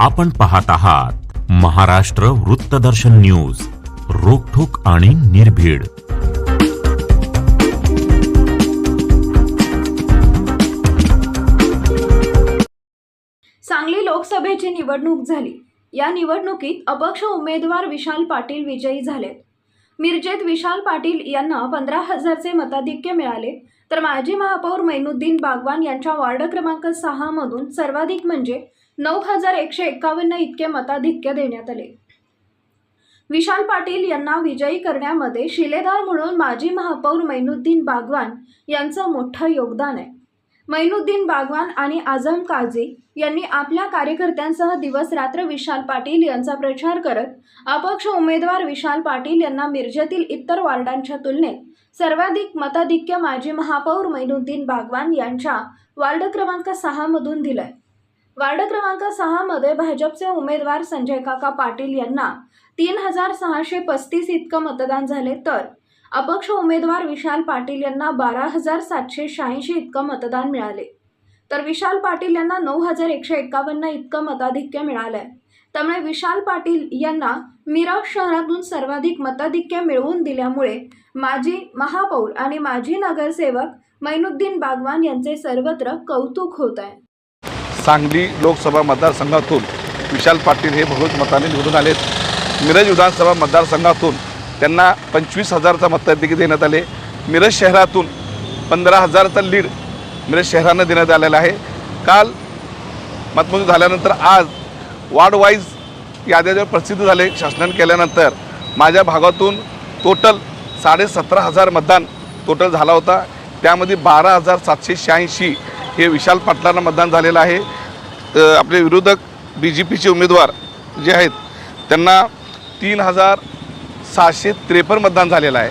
आपण पाहत आहात महाराष्ट्र वृत्तदर्शन न्यूज रोखोक आणि निर्भीड. सांगली लोकसभेची निवडणूक झाली. या निवडणुकीत अपक्ष उमेदवार विशाल पाटील विजयी झालेत. मिरजेत विशाल पाटील यांना पंधरा हजारचे मताधिक्य मिळाले तर माजी महापौर मैनुद्दीन बागवान यांच्या वार्ड क्रमांक सहा मधून सर्वाधिक म्हणजे नऊ हजार एकशे एक्कावन्न इतके मताधिक्य देण्यात आले. विशाल पाटील यांना विजयी करण्यामध्ये शिलेदार म्हणून माजी महापौर मैनुद्दीन बागवान यांचं मोठं योगदान आहे. मैनुद्दीन बागवान आणि आझम काझी यांनी आपल्या कार्यकर्त्यांसह दिवस रात्र विशाल पाटील यांचा प्रचार करत अपक्ष उमेदवार विशाल पाटील यांना मिरजेतील इतर वार्डांच्या तुलनेत सर्वाधिक मताधिक्य माजी महापौर मैनुद्दीन बागवान यांच्या वार्ड क्रमांक सहामधून दिलंय. वार्ड क्रमांक सहामध्ये भाजपचे उमेदवार संजय काका पाटील यांना तीन हजार सहाशे पस्तीस इतकं मतदान झाले तर अपक्ष उमेदवार विशाल पाटील यांना बारा हजार सातशे शहाऐंशी इतकं मतदान मिळाले. तर विशाल पाटील यांना नऊ हजार एकशे एकावन्न इतकं मताधिक्य मिळालंय. त्यामुळे विशाल पाटील यांना मिरज शहरातून सर्वाधिक मताधिक्य मिळवून दिल्यामुळे माजी महापौर आणि माजी नगरसेवक मैनुद्दीन बागवान यांचे सर्वत्र कौतुक होत आहे सांगली लोकसभा मतदारसंघातून विशाल पाटील हे भगवत मताने निवडून आलेत. मिरज विधानसभा मतदारसंघातून त्यांना पंचवीस हजारचा मताधिक्य देण्यात आले. मिरज शहरातून पंधरा हजारचा लीड मिरज शहरानं देण्यात आलेला आहे. काल मतमोजणी झाल्यानंतर आज वार्डवाईज याद्या ज्या प्रसिद्ध झाले. शासनाने केल्यानंतर माझ्या भागातून टोटल साडेसतरा हजार मतदान टोटल झाला होता. त्यामध्ये बारा हजार सातशे शहाऐंशी हे विशाल पाटलांना मतदान झालेलं आहे. तर आपले विरोधक बी जे पीचे उमेदवार जे आहेत त्यांना तीन हजार सहाशे त्रेपन्न मतदान झालेलं आहे.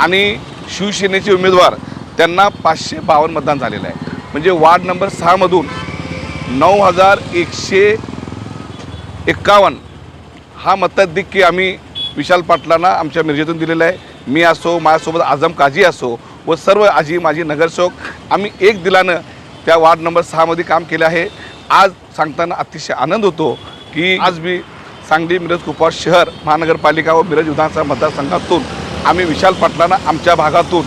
आणि शिवसेनेचे उमेदवार त्यांना पाचशे बावन्न मतदान झालेलं आहे. म्हणजे वार्ड नंबर सहामधून नऊ हजार एकशे एक्कावन्न हा मताधिक्य आम्ही विशाल पाटलांना आमच्या मिरजेतून दिलेला आहे. मी असो माझ्यासोबत आझम काझी असो व सर्व आजी माझी नगरसेवक आम्ही एक दिलानं त्या वार्ड नंबर सहामध्ये काम केलं आहे. आज सांगताना अतिशय आनंद होतो की आज मी सांगली मिरज कुपवाड शहर महानगरपालिका व मिरज विधानसभा मतदारसंघातून आम्ही विशाल पाटलांना आमच्या भागातून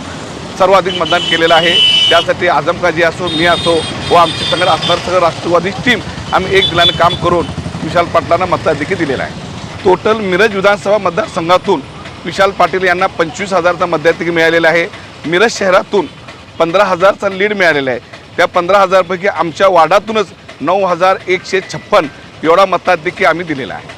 सर्वाधिक मतदान केलेलं आहे. त्यासाठी आजम काजी असो मी असो व आमची सगळं असणार सगळं राष्ट्रवादी टीम आम्ही एक दिलानं काम करून विशाल पाटलांना मताधिक्य दिलेला आहे. टोटल मिरज विधानसभा मतदारसंघातून विशाल पाटील यांना पंचवीस हजारचा मताधिक्य मिळालेला आहे. मिरज शहरातून पंधरा हजारचा लीड मिळालेला आहे. त्या पंधरा हजारपैकी आमच्या वार्डातूनच नऊ हजार एकशे छप्पन एवढा मताधिक्य आम्ही दिलेला आहे.